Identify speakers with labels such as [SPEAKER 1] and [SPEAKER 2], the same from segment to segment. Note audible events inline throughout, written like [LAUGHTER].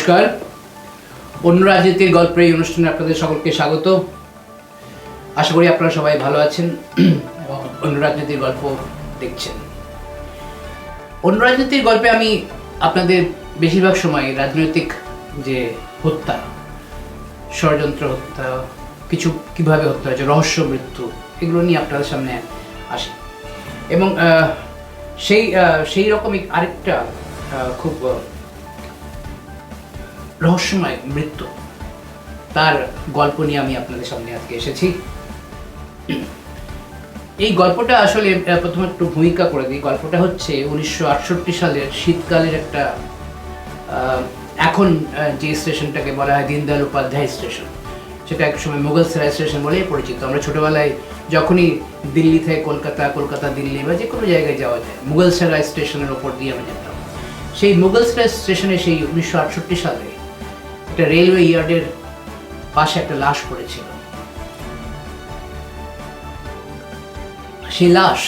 [SPEAKER 1] নমস্কার। অন্য রাজনীতির গল্পের এই অনুষ্ঠানে আপনাদের সকলকে স্বাগত। আশা করি আপনারা সবাই ভালো আছেন [CLEARS THROAT] অন্য রাজনীতির গল্প দেখছেন। অন্য রাজনীতির গল্পে আমি আপনাদের বেশিরভাগ সময় রাজনৈতিক যে হত্যা, ষড়যন্ত্র হত্যা, কিছু কীভাবে হত্যা হয়েছে, রহস্য মৃত্যু, এগুলো নিয়ে আপনাদের সামনে আসে। এবং সেই সেই রকমই আরেকটা খুব রহস্যময় মৃত্যু। তার গল্প নিয়ে আমি আপনাদের সামনে আজকে এসেছি। এই গল্পটা আসলে প্রথমে একটু ভূমিকা করে দিই। গল্পটা হচ্ছে উনিশশো আটষট্টি সালের শীতকালের একটা এখন যে স্টেশনটাকে বলা হয় দীনদয়াল উপাধ্যায় স্টেশন। সেটা এক সময় মুঘল সেরাই স্টেশন বলেই পরিচিত। আমরা ছোটবেলায় যখনই দিল্লি থেকে কলকাতা কলকাতা দিল্লি বা যে কোনো জায়গায় যাওয়া যায়, মুঘল সেরাই স্টেশনের ওপর দিয়ে আমরা যেতাম। সেই মুঘল সেরাই স্টেশনে সেই উনিশশো আটষট্টি সালে একটা রেলওয়ে ইয়ার্ডের পাশে একটা লাশ পড়েছিল। সেই লাশ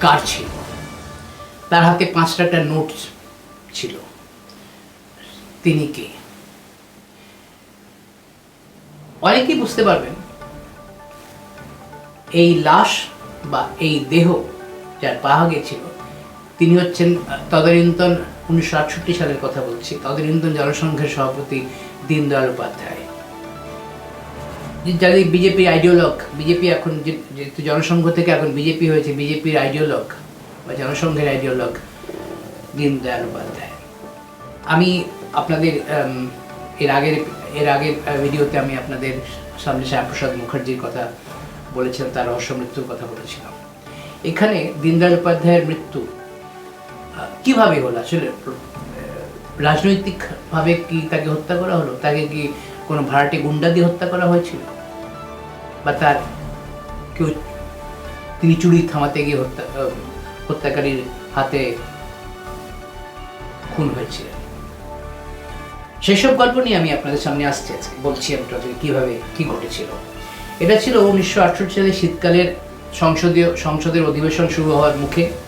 [SPEAKER 1] কার ছিল? তার হাতে পাঁচটা একটা নোট ছিল। তিনি কে? অনেকেই বুঝতে পারবেন, এই লাশ বা এই দেহ যার পাওয়া গেছিল, তিনি হচ্ছেন তদানীন্তন উনিশশো আটষট্টি সালের কথা বলছি। তদানীন্তন জনসংঘের সভাপতি দীনদয়াল উপাধ্যায়। যাদের বিজেপি আইডিওলগ বিজেপি এখন যেহেতু জনসংঘ থেকে এখন বিজেপি হয়েছে, বিজেপির আইডিওলগ বা জনসংঘের আইডিওলগ দীনদয়াল উপাধ্যায়। আমি আপনাদের এর আগের এর আগের ভিডিওতে আমি আপনাদের সামনে শ্যামপ্রসাদ মুখার্জির কথা বলেছিলাম, তার রহস্য মৃত্যুর কথা বলেছিলাম। এখানে দীনদয়াল উপাধ্যায়ের মৃত্যু কীভাবে হলো আসলে রাজনৈতিকভাবে কি তাকে হত্যা করা হলো? তাকে কি কোনো ভাড়াটে গুন্ডা দিয়ে হত্যা করা হয়েছিল? বা তার কেউ তিনি চুরি থামাতে গিয়ে হত্যা হত্যাকারীর হাতে খুন হয়েছিলেন? সেসব গল্প নিয়ে আমি আপনাদের সামনে আসছি আজকে। বলছি আপনাদের কীভাবে, কি ঘটেছিল। এটা ছিল উনিশশো আটষট্টি সালে শীতকালের সংসদীয়, সংসদের অধিবেশন শুরু হওয়ার মুখে।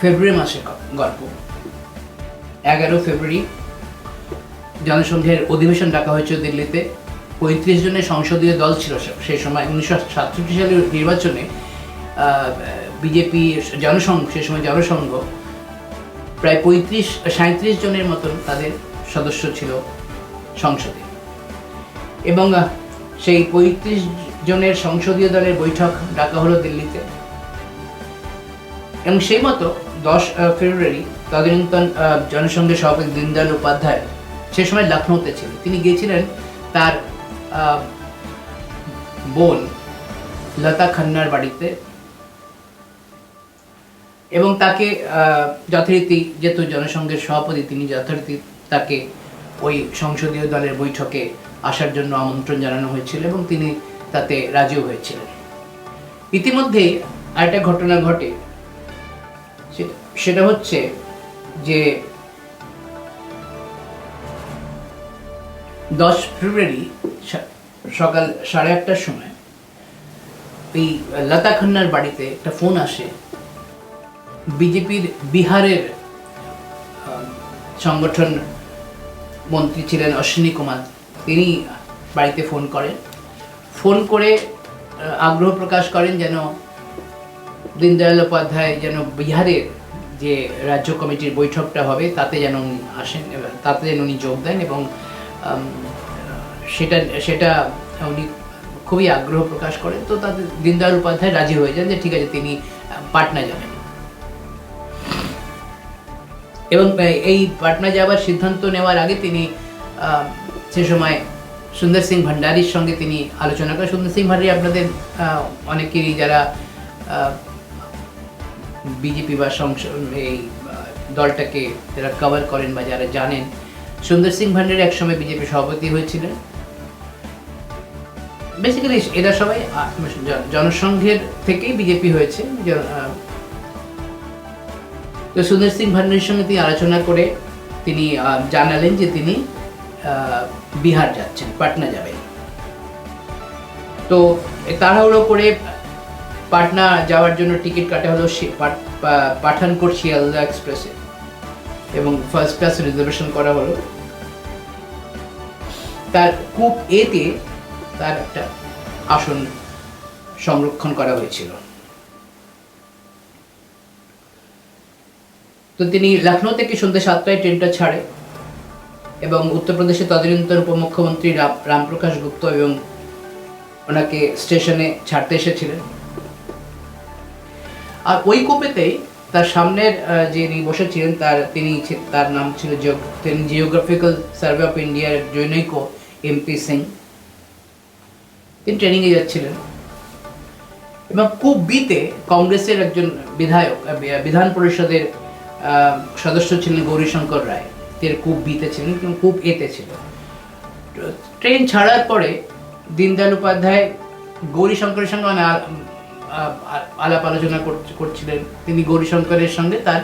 [SPEAKER 1] ফেব্রুয়ারি মাসের গল্প। এগারো ফেব্রুয়ারি জনসংঘের অধিবেশন ডাকা হয়েছিল দিল্লিতে। পঁয়ত্রিশ জনের সংসদীয় দল ছিল সেই সময়। উনিশশো সাতষট্টি সালের নির্বাচনে বিজেপি জনসংঘ, সে সময় জনসংঘ, প্রায় পঁয়ত্রিশ সাঁত্রিশ জনের মতন তাদের সদস্য ছিল সংসদে। এবং সেই পঁয়ত্রিশ জনের সংসদীয় দলের বৈঠক ডাকা হলো দিল্লিতে। এবং সেই মতো দশ ফেব্রুয়ারি তদানীন্তন জনসংঘের সভাপতি দীনদয়াল উপাধ্যায় সে সময় লখনৌতে ছিলেন। তিনি গিয়েছিলেন তার বোন লতা খান্নার বাড়িতে এবং তাকে যথারীতি যেহেতু জনসংঘের সভাপতি, তিনি যথারীতি তাকে ওই সংসদীয় দলের বৈঠকে আসার জন্য আমন্ত্রণ জানানো হয়েছিল এবং তিনি তাতে রাজিও হয়েছিলেন। ইতিমধ্যে আরেকটা ঘটনা ঘটে। সেটা হচ্ছে যে দশ ফেব্রুয়ারি সকাল সাড়ে আটটার সময় এই লতা খান্নার বাড়িতে একটা ফোন আসে। বিজেপির বিহারের সংগঠন মন্ত্রী ছিলেন অশ্বিনী কুমার। তিনি বাড়িতে ফোন করেন। ফোন করে আগ্রহ প্রকাশ করেন যেন দীনদয়াল উপাধ্যায় যেন বিহারের যে রাজ্য কমিটির বৈঠকটা হবে, তাতে যেন উনি আসেন, তাতে যেন উনি যোগ দেন এবং সেটা সেটা উনি খুবই আগ্রহ প্রকাশ করেন। তো তাতে দীনদয়াল উপাধ্যায় রাজি হয়ে যান যে ঠিক আছে তিনি পাটনা যাবেন। এবং এই পাটনা যাওয়ার সিদ্ধান্ত নেওয়ার আগে তিনি সে সময় সুন্দর সিং ভান্ডারির সঙ্গে তিনি আলোচনা করেন। সুন্দর সিং ভান্ডারি আপনাদের অনেকেরই যারা বিজেপি বা সংসদ এই দলটাকে যারা কভার করেন বা যারা জানেন, সুন্দর সিং ভান্ডারি একসময় বিজেপি সভাপতি হয়েছিলেন। বেসিক্যালি এরা সবাই জনসংঘের থেকেই বিজেপি হয়েছে। তো সুন্দর সিং ভান্ডারির সঙ্গে তিনি আলোচনা করে তিনি জানালেন যে তিনি বিহার যাচ্ছেন, পাটনা যাবেন। তো তাড়াহুড়ো করে পাটনা যাওয়ার জন্য টিকিট কাটা হলো পাঠানকোট শিয়ালদা এক্সপ্রেসে। এবং ফার্স্ট ক্লাস রিজার্ভেশন করা হলো। তার কূপ এতে তার একটা আসন সংরক্ষণ করা হয়েছিল। তো তিনি লখনৌ থেকে সন্ধ্যা সাতটায় ট্রেনটা ছাড়ে এবং উত্তরপ্রদেশের তদানীন্তন উপমুখ্যমন্ত্রী রাম রামপ্রকাশ গুপ্ত এবং ওনাকে স্টেশনে ছাড়তে এসেছিলেন। আর ওই কোপেতেই তার সামনের যিনি বসেছিলেন, তার তিনি তার নাম ছিল তিনি জিওগ্রাফিক্যাল সার্ভে অফ ইন্ডিয়ার জনৈক এমপি সিং তিনি ট্রেনিংয়ে যাচ্ছিলেন। এবং খুব বিতে কংগ্রেসের একজন বিধায়ক বিধান পরিষদের সদস্য ছিলেন গৌরীশঙ্কর রায়। তিনি খুব বিতে ছিলেন কিন্তু খুব এতে ছিল ট্রেন ছাড়ার পরে দীনদয়াল উপাধ্যায় গৌরীশঙ্করের সঙ্গে মানে আলাপ আলোচনা কর- করছিলেন। তিনি গৌরীশঙ্করের সঙ্গে তার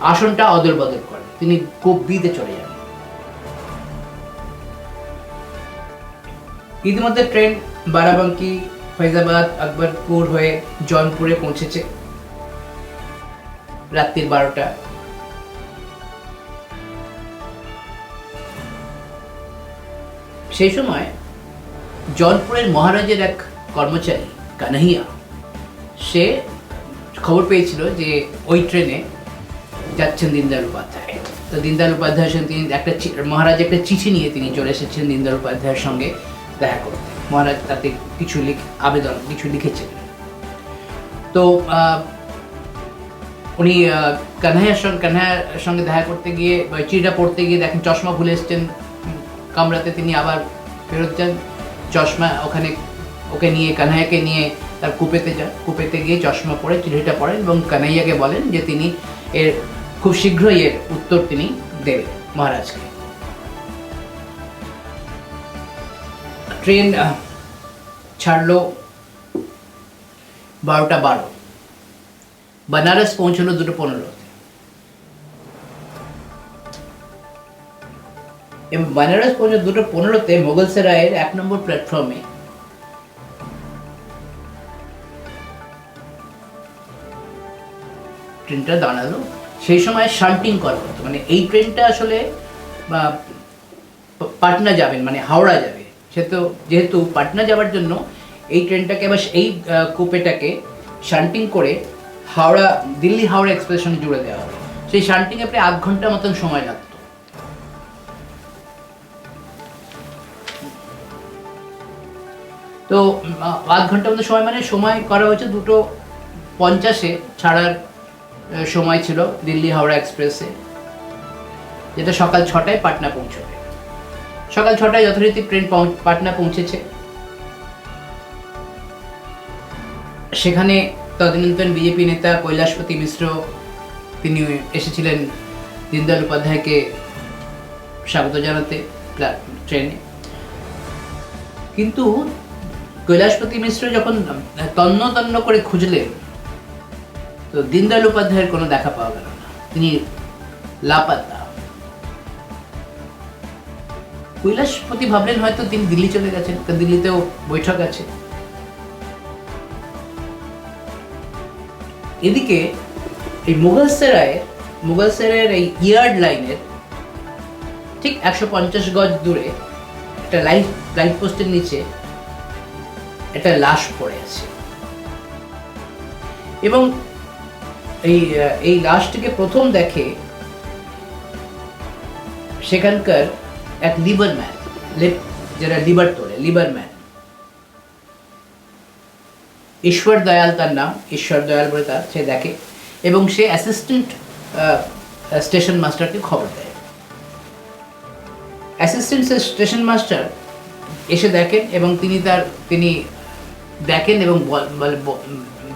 [SPEAKER 1] আসনটা অদল বদল করেন। তিনি খুব বিতে চলে যান। ইতিমধ্যে ট্রেন বারাবাঙ্কি, ফৈজাবাদ, আকবরপুর হয়ে জয়পুরে পৌঁছেছে। রাত্রির বারোটা। সেই সময় জয়পুরের মহারাজের এক কর্মচারী কানহিয়া সে খবর পেয়েছিল যে ওই ট্রেনে যাচ্ছেন দীনদয়াল উপাধ্যায়। তো দীনদয়াল উপাধ্যায়ের সঙ্গে তিনি একটা মহারাজ একটা চিঠি নিয়ে তিনি চলে এসেছেন দীনদয়াল উপাধ্যায়ের সঙ্গে দেখা করতে। মহারাজ তাতে কিছু লিখ, আবেদন কিছু লিখেছেন। তো উনি কানহাইয়ার সঙ্গে কানহাইয়ার সঙ্গে দেখা করতে গিয়ে চিঠিটা পড়তে গিয়ে দেখেন চশমা ভুলে এসছেন। কামরাতে তিনি আবার ফেরত যান। চশমা ওখানে ওকে নিয়ে, কানাইয়াকে নিয়ে তার কুপেতে যান কুপেতে গিয়ে চশমা পরে, চিঠিটা পড়েন এবং কানাইয়াকে বলেন যে তিনি এর খুব শীঘ্রই এর উত্তর তিনি দেবেন মহারাজকে। ট্রেন ছাড়ল বারোটা বারো। বানারস পৌঁছলো দুটো পনেরো। এবং বেনারস পৌঁছলো দুটো পনেরোতে মোগলসেরায়ের এক নম্বর প্ল্যাটফর্মে ট্রেনটা দাঁড়াল, সেই সময় শান্টিং করা হতো। মানে এই ট্রেনটা আসলে, বা, পাটনা যাবেন মানে হাওড়া যাবে। সে তো, যেহেতু পাটনা যাওয়ার জন্য এই ট্রেনটাকে বা এই কুপেটাকে শান্টিং করে হাওড়া, দিল্লি হাওড়া এক্সপ্রেস সঙ্গে জুড়ে দেওয়া হবে সেই শান্টিংয়ে প্রায় আধ ঘণ্টার মতন সময় লাগতো। তো আধ ঘণ্টার মতো সময় মানে সময় করা হয়েছে দুটো পঞ্চাশে ছাড়ার সময় ছিল দিল্লি হাওড়া এক্সপ্রেসে, যেটা সকাল ছটায় পাটনা পৌঁছবে। সকাল ছটায় যথারীতি ট্রেন পাটনা পৌঁছেছে। সেখানে তদানীন্তন বিজেপি নেতা কৈলাসপতি মিশ্র, তিনি এসেছিলেন দীনদয়াল উপাধ্যায়কে স্বাগত জানাতে ট্রেনে। কিন্তু কৈলাসপতি মিশ্র যখন তন্ন তন্ন করে খুঁজলেন তো দীনদয়াল উপাধ্যায়ের কোনো দেখা পাওয়া গেল না। তিনি লাপাতা। কৈলাসপতি ভাবলেন হয়তো তিনি দিল্লি চলে গেছেন দিল্লিতেও বৈঠক আছে। এদিকে এই মুঘল সেরায়, মুঘল সেরায়ের এই ইয়ার্ড লাইনের ঠিক একশো পঞ্চাশ গজ দূরে একটা লাইট লাইট পোস্টের নিচে একটা লাশ পড়ে আছে। এবং এই এই লাশটিকে প্রথম দেখে সেখানকার এক লিভার ম্যান যারা লিভার তোলে লিভার ম্যান ঈশ্বর দয়াল তার নাম, ঈশ্বর দয়াল বলে তার, সে দেখে এবং সে অ্যাসিস্ট্যান্ট স্টেশন মাস্টারকে খবর দেয়। অ্যাসিস্ট্যান্ট স্টেশন মাস্টার এসে দেখেন এবং তিনি তার, তিনি দেখেন এবং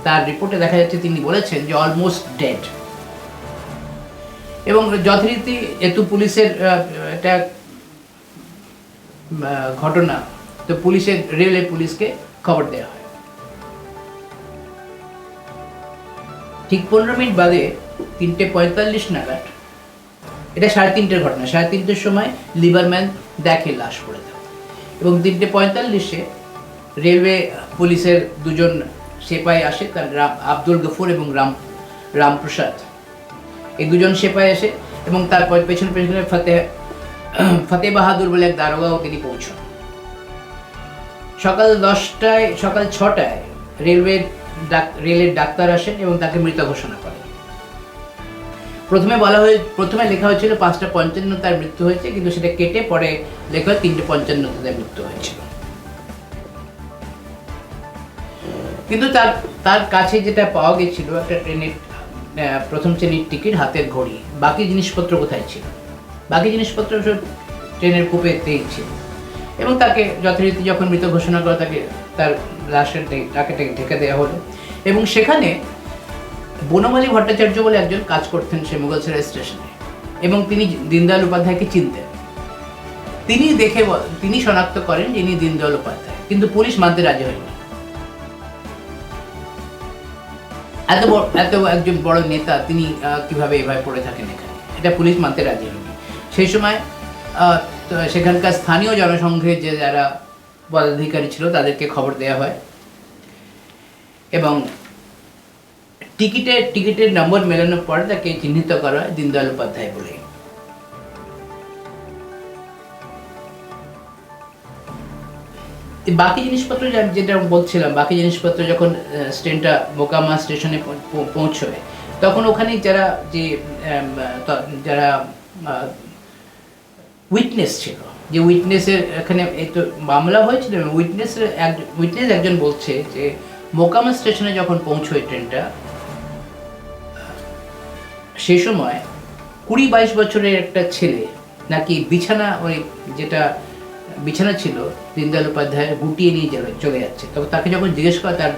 [SPEAKER 1] তার রিপোর্টে দেখা যাচ্ছে তিনি বলেছেন যে অলমোস্ট ডেড এবং যথারীতি যেহেতু পুলিশের এটা ঘটনা, তো পুলিশের রেলওয়ে পুলিশকে খবর দেওয়া হয়। ঠিক পনেরো মিনিট বাদে তিনটে পঁয়তাল্লিশ নাগাদ, এটা সাড়ে তিনটের ঘটনা, সাড়ে তিনটের সময় লিভারম্যান দেখে লাশ পড়ে এবং তিনটে পঁয়তাল্লিশে রেলওয়ে পুলিশের দুজন সেপাই আসে তার রাম আব্দুল গফুর এবং রাম, রামপ্রসাদ। এই দুজন সেপাই আসে এবং তারপর পেছনে পেছনে ফতে ফতে বাহাদুর বলে এক দারোগাও তিনি পৌঁছন। সকাল দশটায়, সকাল ছটায় রেলওয়ে রেলের ডাক্তার আসেন এবং তাকে মৃত ঘোষণা করেন। প্রথমে বলা হয়ে, প্রথমে লেখা হয়েছিল পাঁচটা পঞ্চান্ন তার মৃত্যু হয়েছে, কিন্তু সেটা কেটে পরে লেখা হয় তিনটে পঞ্চান্ন তার মৃত্যু হয়েছিল। কিন্তু তার তার কাছে যেটা পাওয়া গেছিল একটা ট্রেনের প্রথম শ্রেণির টিকিট হাতের ঘড়ি। বাকি জিনিসপত্র কোথায় ছিল? বাকি জিনিসপত্র সব ট্রেনের কূপেতেই ছিল। এবং তাকে যথারীতি যখন মৃত ঘোষণা করা তাকে, তার লাশের তাকে ঢেকে দেওয়া হলো। এবং সেখানে বনমালী ভট্টাচার্য বলে একজন কাজ করতেন সে মুঘলসরাই স্টেশনে। এবং তিনি দীনদয়াল উপাধ্যায়কে চিনতেন। তিনি দেখে তিনি শনাক্ত করেন যে ইনি দীনদয়াল উপাধ্যায়। কিন্তু পুলিশ মানতে রাজি হয়নি। এত বড়, এত একজন বড় নেতা তিনি কীভাবে এভাবে পড়ে থাকেন এখানে? এটা পুলিশ মানতে রাজি হয়নি। সেই সময় সেখানকার স্থানীয় জনসংঘের যে যারা পদাধিকারী ছিল, তাদেরকে খবর দেওয়া হয়। এবং টিকিটের টিকিটের নম্বর মেলানোর পর তাকে চিহ্নিত করা হয় দীনদয়াল উপাধ্যায় বলে। বাকি জিনিসপত্র যেটা বলছিলাম বাকি জিনিসপত্র যখন আহ, ট্রেনটা মোকামা স্টেশনে পৌ- পৌ- তখন ওখানে যারা যে যারা উইটনেস ছিল যে উইটনেসের এখানে এই তো মামলা হয়েছিল উইটনেসের এক উইটনেস একজন বলছে যে মোকামা স্টেশনে যখন পৌঁছয় ট্রেনটা সে সময় কুড়ি বাইশ বছরের একটা ছেলে নাকি বিছানা ওই যেটা বিছানা ছিল, দীনদয়াল উপাধ্যায় গুটিয়ে নিয়ে যাবে চলে যাচ্ছে। তবে তাকে যখন জিজ্ঞেস করা, তার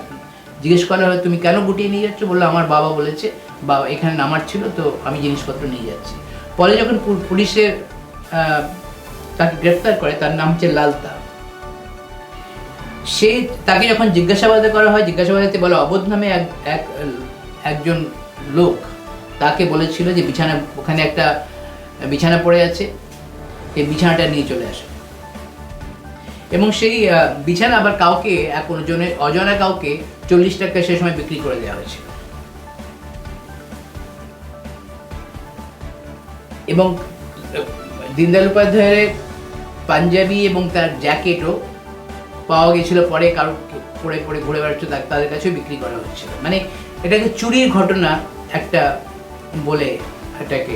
[SPEAKER 1] জিজ্ঞেস করা হয় তুমি কেন গুটিয়ে নিয়ে যাচ্ছ? বলল, আমার বাবা বলেছে বা এখানে নামার ছিল, তো আমি জিনিসপত্র নিয়ে যাচ্ছি। পরে যখন পুলিশের তাকে গ্রেফতার করে, তার নাম হচ্ছে লালতা। সে তাকে যখন জিজ্ঞাসাবাদে করা হয় জিজ্ঞাসাবাদে বলে, অবোধ নামে এক এক একজন লোক তাকে বলেছিল যে বিছানা ওখানে একটা বিছানা পড়ে আছে, এই বিছানাটা নিয়ে চলে আসে। এবং সেই বিছানা আবার কাউকে, এক জনে অজানা কাউকে চল্লিশ টাকা সে সময় বিক্রি করে দেওয়া হয়েছিল। এবং দীনদয়াল উপাধ্যায়ের পাঞ্জাবি এবং তার জ্যাকেটও পাওয়া গেছিল পরে, কারও পরে পরে ঘুরে বেড়াচ্ছে তাদের কাছেও বিক্রি করা হচ্ছিল মানে এটাকে চুরির ঘটনা একটা বলে, এটাকে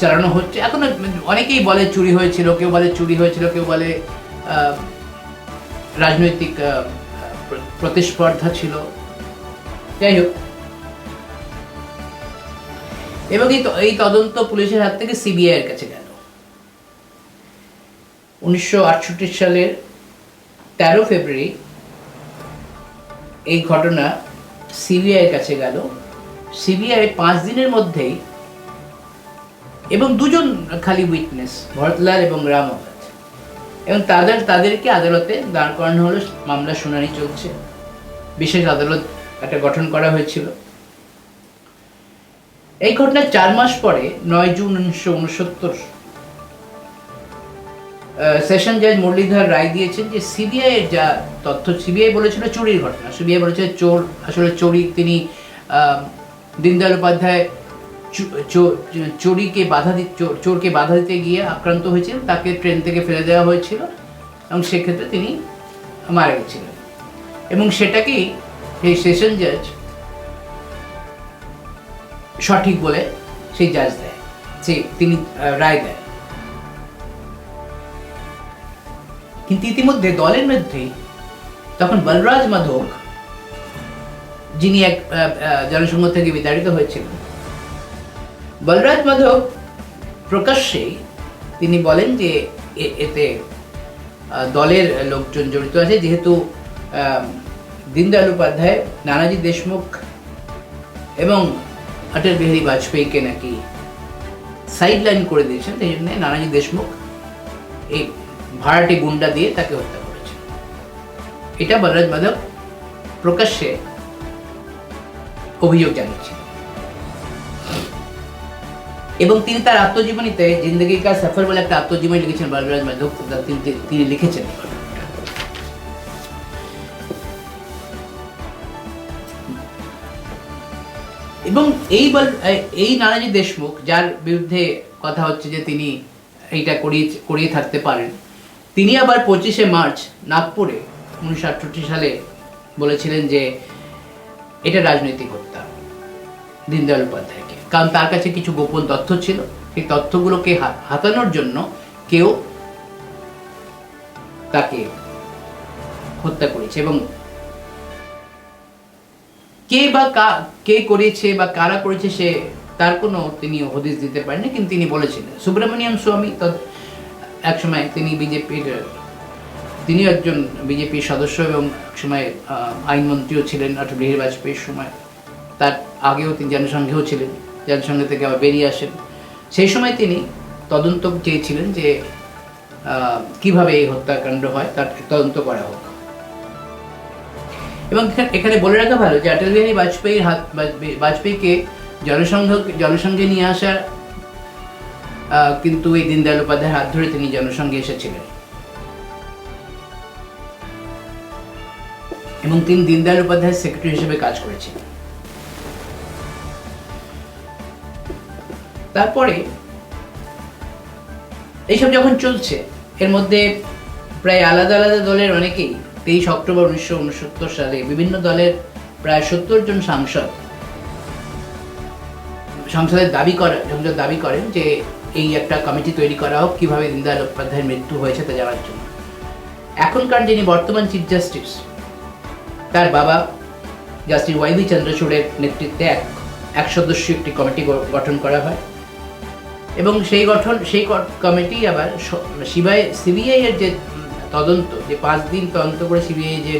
[SPEAKER 1] চালানো হচ্ছে। এখন অনেকেই বলে চুরি হয়েছিল, কেউ বলে চুরি হয়েছিল, কেউ বলে রাজনৈতিক প্রতিস্পর্ধা ছিল। যাই হোক। এবং এই তদন্ত পুলিশের হাত থেকে সিবিআই এর কাছে গেল। উনিশশো আটষট্টি সালের তেরো ফেব্রুয়ারি এই ঘটনা সিবিআই এর কাছে গেল। সিবিআই পাঁচ দিনের মধ্যেই এবং দুজন খালি উইটনেস ভরতলাল এবং রামাবাদ এবং তাদের তাদেরকে আদালতে দাঁড় করানো হলো, মামলা শুনানি চলছে। বিশেষ আদালত একটা গঠন করা হয়েছিল। এই ঘটনার চার মাস পরে, নয় জুন উনিশশো উনসত্তর সেশন জাজ মুরলীধর রায় দিয়েছেন যে সিবিআই এর যা তথ্য সিবিআই বলেছিল চুরির ঘটনা। সিবিআই বলেছিল চোর আসলে চুরি তিনি দীনদয়াল উপাধ্যায় চোরিকে বাধা চোরকে বাধা দিতে গিয়ে আক্রান্ত হয়েছিলেন, তাকে ট্রেন থেকে ফেলে দেওয়া হয়েছিল, এবং সেক্ষেত্রে তিনি মারা গেছিলেন। এবং সেটাকেই এই সেশন জাজ সঠিক বলে সেই জাজ দেয়, সে তিনি রায় দেয়। কিন্তু ইতিমধ্যে দলের মধ্যেই তখন বলরাজ মাধব যিনি এক জনসংঘ থেকে বিতাড়িত হয়েছিলেন বলরাজ মাধব প্রকাশ্যে তিনি বলেন যে এতে দলের লোকজন জড়িত আছে। যেহেতু দীনদয়াল উপাধ্যায়, নানাজি দেশমুখ এবং অটল বিহারী বাজপেয়ীকে নাকি সাইড লাইন করে দিয়েছেন, সেই জন্য নানাজি দেশমুখ এই ভাড়াটি গুন্ডা দিয়ে তাকে হত্যা করেছে। এটা বলরাজ মাধব প্রকাশ্যে অভিযোগ জানিয়েছেন। এবং তিনি তার আত্মজীবনীতে জিন্দগি কার সফর বলে একটা আত্মজীবনী লিখেছেন বালবিরাজ মাধব তিনি লিখেছেন। এবং এই এই নানাজি দেশমুখ, যার বিরুদ্ধে কথা হচ্ছে যে তিনি এইটা করিয়ে করিয়ে থাকতে পারেন, তিনি আবার পঁচিশে মার্চ নাগপুরে উনিশশো সালে বলেছিলেন যে এটা রাজনৈতিক হত্যা। দীনদয়াল উপাধ্যায়। কারণ তার কাছে কিছু গোপন তথ্য ছিল। সেই তথ্যগুলোকে হাতানোর জন্য কেউ তাকে হত্যা করেছে এবং কে বা কা- কে করেছে বা কারা করেছে সে তার কোনো তিনি হদিস দিতে পারেননি কিন্তু তিনি বলেছিলেন। সুব্রমণিয়াম স্বামী তৎ একসময় তিনি বিজেপির তিনি একজন বিজেপির সদস্য এবং একসময় আহ, আইনমন্ত্রীও ছিলেন অটল বিহারী বাজপেয়ীর সময়। তার আগেও তিনি জনসংঘেও ছিলেন। জনসংঘ থেকে আবার বেরিয়ে আসেন। সেই সময় তিনি তদন্ত চেয়েছিলেন যে কীভাবে এই হত্যাকাণ্ড হয়, তার তদন্ত করা হোক। এবং এখানে বলে রাখা ভালো যে অটল বিহারী বাজপেয়ীর হাত বাজপেয়ীকে জনসংঘ জনসংঘে নিয়ে আসার কিন্তু এই দীনদয়াল উপাধ্যায়ের হাত ধরে তিনি জনসংঘে এসেছিলেন। এবং তিনি দীনদয়াল উপাধ্যায়ের সেক্রেটারি হিসেবে কাজ করেছিলেন। তারপরে এইসব যখন চলছে, এর মধ্যে প্রায় আলাদা আলাদা দলের অনেকেই তেইশ অক্টোবর উনিশশো উনসত্তর সালে বিভিন্ন দলের প্রায় সত্তর জন সাংসদ, সংসদের দাবি করে সংসদ দাবি করেন যে এই একটা কমিটি তৈরি করা হোক, কীভাবে দীনদয়াল উপাধ্যায়ের মৃত্যু হয়েছে তা জানার জন্য। এখনকার যিনি বর্তমান চিফ জাস্টিস তার বাবা জাস্টিস ওয়াইবি চন্দ্রচূড়ের নেতৃত্বে এক এক সদস্য একটি কমিটি গঠন করা হয়। এবং সেই গঠন, সেই কমিটি আবার সিবিআই সিবিআই এর যে তদন্ত, যে পাঁচ দিন তদন্ত করে সিবিআই যে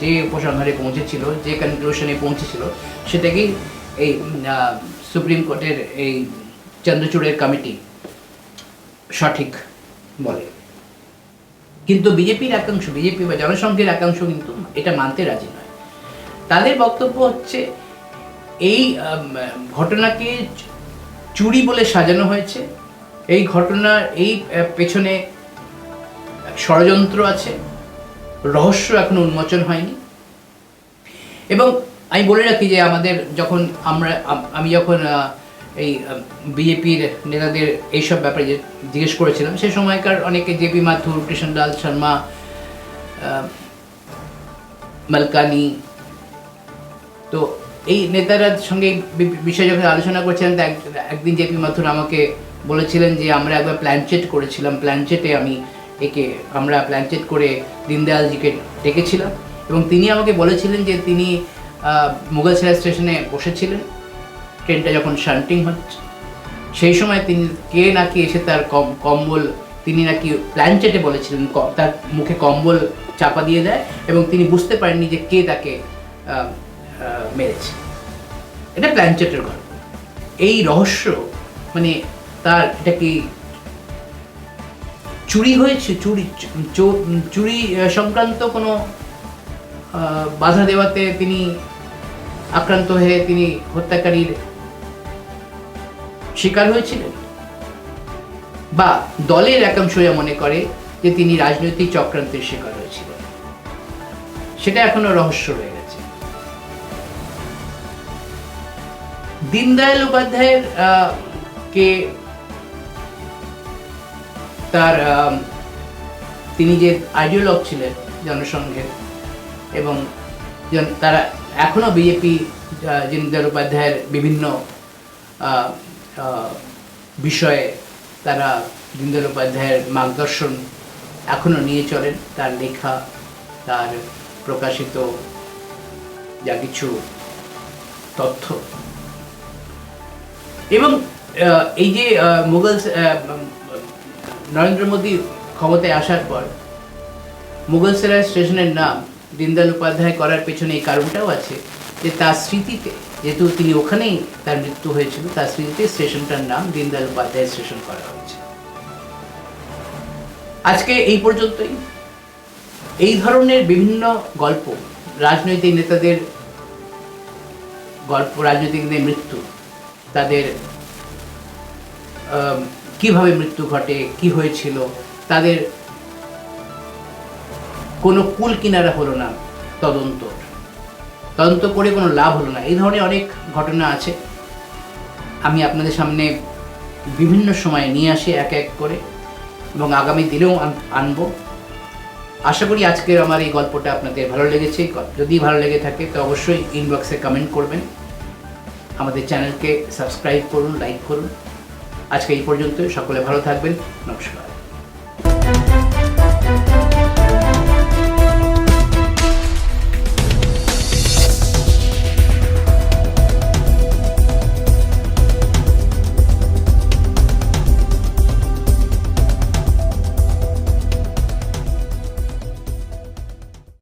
[SPEAKER 1] যে উপসংহারে পৌঁছেছিল, যে কনক্লুশনে পৌঁছেছিল সেটাকেই এই সুপ্রিম কোর্টের এই চন্দ্রচূড়ের কমিটি সঠিক বলে। কিন্তু বিজেপির একাংশ, বিজেপি বা জনসংঘের একাংশ কিন্তু এটা মানতে রাজি নয়। তাদের বক্তব্য হচ্ছে, এই ঘটনাকে চুরি বলে সাজানো হয়েছে। এই ঘটনার এই পেছনে ষড়যন্ত্র আছে। রহস্য এখনও উন্মোচন হয়নি। এবং আমি বলে রাখি যে আমাদের যখন আমরা, আমি যখন এই বিজেপির নেতাদের এইসব ব্যাপারে জিজ্ঞেস করেছিলাম, সে সময়কার অনেকে জেপি মাথুর কৃষ্ণলাল শর্মা মালকানি। তো এই নেতারা সঙ্গে বিষয়ে যখন আলোচনা করছিলেন একদিন জেপি মাথুর আমাকে বলেছিলেন যে, আমরা একবার প্ল্যানচেট করেছিলাম। প্ল্যানচেটে আমি একে, আমরা প্ল্যানচেট করে দীনদয়ালজিকে ডেকেছিলাম। এবং তিনি আমাকে বলেছিলেন যে, তিনি মুঘলসরাই স্টেশনে বসেছিলেন। ট্রেনটা যখন শান্টিং হচ্ছে, সেই সময় তিনি কে নাকি এসে তার কম কম্বল, তিনি নাকি প্ল্যানচেটে বলেছিলেন তার মুখে কম্বল চাপা দিয়ে দেয় এবং তিনি বুঝতে পারেননি যে কে তাকে মেরেছে। এটা প্ল্যানচেটের গল্প এই রহস্য মানে তার এটা কি চুরি হয়েছে? চুরি চুরি সংক্রান্ত কোনো বাধা দেওয়াতে তিনি আক্রান্ত হয়ে তিনি হত্যাকারীর শিকার হয়েছিলেন? বা দলের একাংশ মনে করে যে তিনি রাজনৈতিক চক্রান্তের শিকার হয়েছিলেন। সেটা এখনও রহস্য রয়ে গেছে। দীনদয়াল উপাধ্যায়ের কে তার তিনি যে আইডিওলগ ছিলেন জনসংঘের এবং তারা এখনও বিজেপি দীনদয়াল উপাধ্যায়ের বিভিন্ন বিষয়ে তারা দীনদয়াল উপাধ্যায়ের মার্গদর্শন এখনও নিয়ে চলেন। তার লেখা, তার প্রকাশিত যা কিছু তথ্য এবং এই যে মুঘল নরেন্দ্র মোদী ক্ষমতায় আসার পর, মুঘল মুঘলসরাই স্টেশনের নাম দীনদয়াল উপাধ্যায় করার পেছনে এই কারণটাও আছে যে তার স্মৃতিতে, যেহেতু তিনি ওখানেই তার মৃত্যু হয়েছিল, তার স্মৃতিতে স্টেশনটার নাম দীনদয়াল উপাধ্যায় স্টেশন করা হয়েছে। আজকে এই পর্যন্তই। এই ধরনের বিভিন্ন গল্প, রাজনৈতিক নেতাদের গল্প রাজনৈতিকদের মৃত্যু তাদের কীভাবে মৃত্যু ঘটে, কি হয়েছিল, তাদের কোনো কুল কিনারা হলো না তদন্ত। তদন্ত করে কোনো লাভ হলো না। এই ধরনের অনেক ঘটনা আছে। আমি আপনাদের সামনে বিভিন্ন সময়ে নিয়ে আসি এক এক করে এবং আগামী দিনেও আন- আনব। আশা করি আজকের আমার এই গল্পটা আপনাদের ভালো লেগেছে। যদি ভালো লেগে থাকে, তো অবশ্যই ইনবক্সে কমেন্ট করবেন। আমাদের চ্যানেলকে সাবস্ক্রাইব করুন লাইক করুন। আজকে এই পর্যন্ত সকলে ভালো থাকবেন নমস্কার।